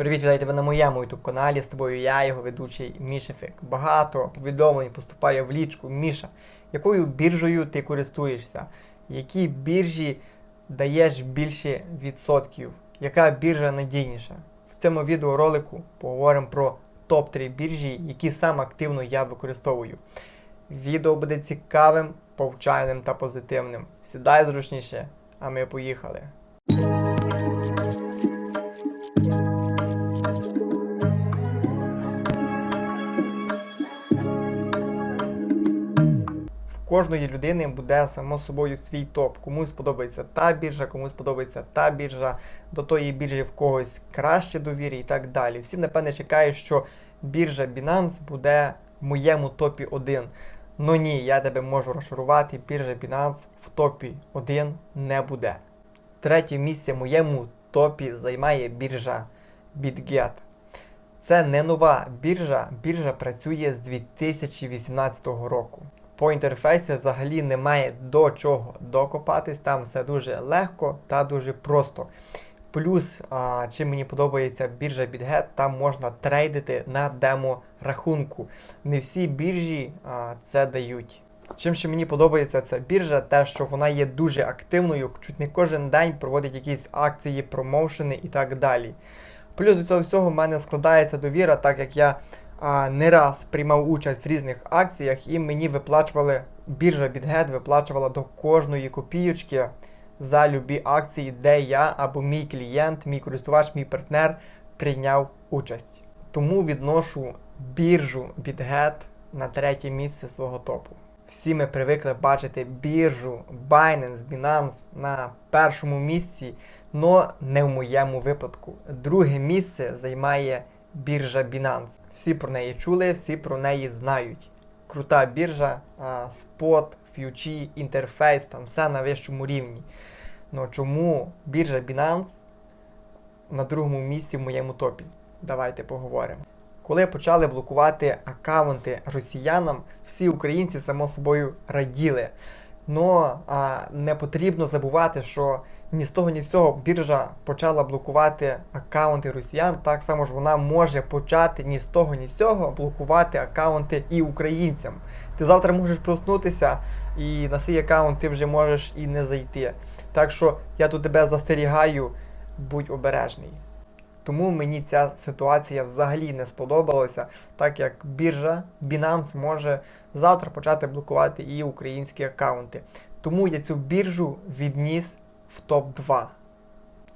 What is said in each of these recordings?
Привіт, вітаю тебе на моєму youtube каналі. З тобою я, його ведучий Мішефік. Багато повідомлень поступає в лічку. Міша, якою біржею ти користуєшся? Які біржі даєш більше відсотків? Яка біржа надійніша? В цьому відеоролику поговоримо про топ-3 біржі, які саме активно я використовую. Відео буде цікавим, повчальним та позитивним. Сідай зручніше, а ми поїхали. Кожної людини буде само собою свій топ. Комусь подобається та біржа, комусь подобається та біржа, до тої біржі в когось краще довір'я і так далі. Всі, напевне, чекають, що біржа Binance буде в моєму топі 1. Ну ні, я тебе можу розчарувати, біржа Binance в топі 1 не буде. Третє місце в моєму топі займає біржа BitGet. Це не нова біржа, біржа працює з 2018 року. По інтерфейсі взагалі немає до чого докопатись, там все дуже легко та дуже просто. Плюс, а, чим мені подобається біржа BitGet, там можна трейдити на демо рахунку. Не всі біржі а, це дають. Чим ще мені подобається ця біржа, те, що вона є дуже активною, чуть не кожен день проводить якісь акції, промоушени і так далі. Плюс до цього всього в мене складається довіра, так як я не раз приймав участь в різних акціях, і мені виплачували, біржа BitGet виплачувала до кожної копійочки за любі акції, де я або мій клієнт, мій користувач, мій партнер прийняв участь. Тому відношу біржу BitGet на третє місце свого топу. Всі ми привикли бачити біржу Binance, Binance на першому місці, но не в моєму випадку. Друге місце займає біржа Binance. Всі про неї чули, всі про неї знають. Крута біржа, спот, ф'ючі, інтерфейс, там все на вищому рівні. Ну чому біржа Binance на другому місці в моєму топі? Давайте поговоримо. Коли почали блокувати аккаунти росіянам, всі українці само собою раділи. Но а, не потрібно забувати, що ні з того, ні з цього біржа почала блокувати аккаунти росіян. Так само ж вона може почати ні з того, ні з цього блокувати аккаунти і українцям. Ти завтра можеш проснутися, і на свій аккаунт ти вже можеш і не зайти. Так що я тут тебе застерігаю, будь обережний. Тому мені ця ситуація взагалі не сподобалася, так як біржа Binance може завтра почати блокувати і українські аккаунти. Тому я цю біржу відніс в топ-2.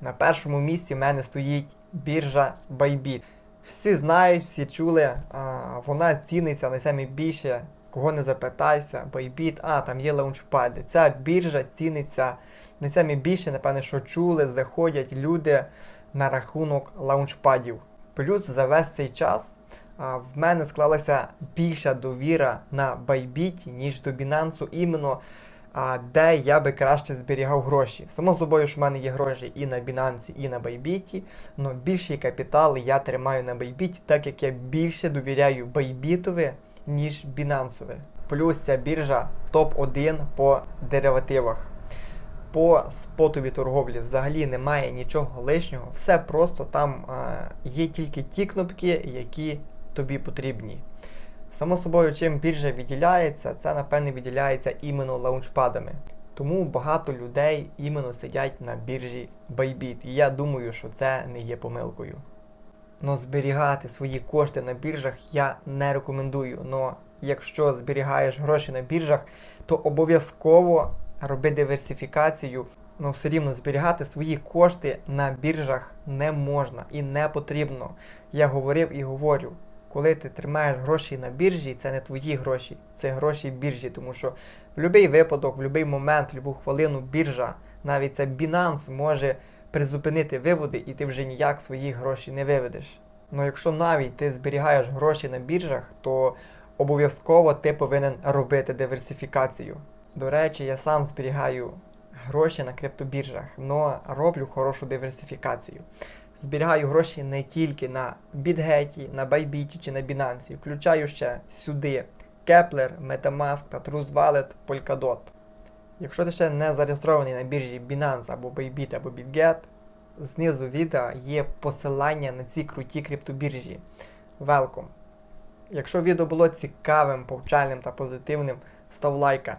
На першому місці в мене стоїть біржа Bybit. Всі знають, всі чули, а, вона ціниться найбільше, кого не запитайся, Bybit, а там є лаунчпади. Ця біржа ціниться найбільше, напевне, що чули, заходять люди на рахунок лаунчпадів. Плюс за весь цей час в мене склалася більша довіра на Bybit, ніж до Binance, іменно де я би краще зберігав гроші. Само собою, що в мене є гроші і на Binance, і на Bybit, але більший капітал я тримаю на Bybit, так як я більше довіряю Bybitові, ніж Binance. Плюс ця біржа топ-1 по деривативах по спотовій торговлі взагалі немає нічого лишнього, все просто там є тільки ті кнопки, які тобі потрібні. Само собою, чим біржа відділяється, це напевне відділяється іменно лаунчпадами. Тому багато людей іменно сидять на біржі Bybit. І я думаю, що це не є помилкою. Но зберігати свої кошти на біржах я не рекомендую. Но якщо зберігаєш гроші на біржах, то обов'язково роби диверсифікацію, але все рівно зберігати свої кошти на біржах не можна і не потрібно. Я говорив і говорю, коли ти тримаєш гроші на біржі, це не твої гроші, це гроші біржі, тому що в будь-який випадок, в будь-який момент, в будь-яку хвилину біржа, навіть це Binance може призупинити виводи, і ти вже ніяк свої гроші не виведеш. Ну якщо навіть ти зберігаєш гроші на біржах, то обов'язково ти повинен робити диверсифікацію. До речі, я сам зберігаю гроші на криптобіржах, але роблю хорошу диверсифікацію. Зберігаю гроші не тільки на BitGet, на Bybit чи на Binance. Включаю ще сюди Kepler, Metamask та Trust Wallet, Polkadot. Якщо ти ще не зареєстрований на біржі Binance або Bybit або BitGet, знизу відео є посилання на ці круті криптобіржі. Welcome! Якщо відео було цікавим, повчальним та позитивним, став лайка.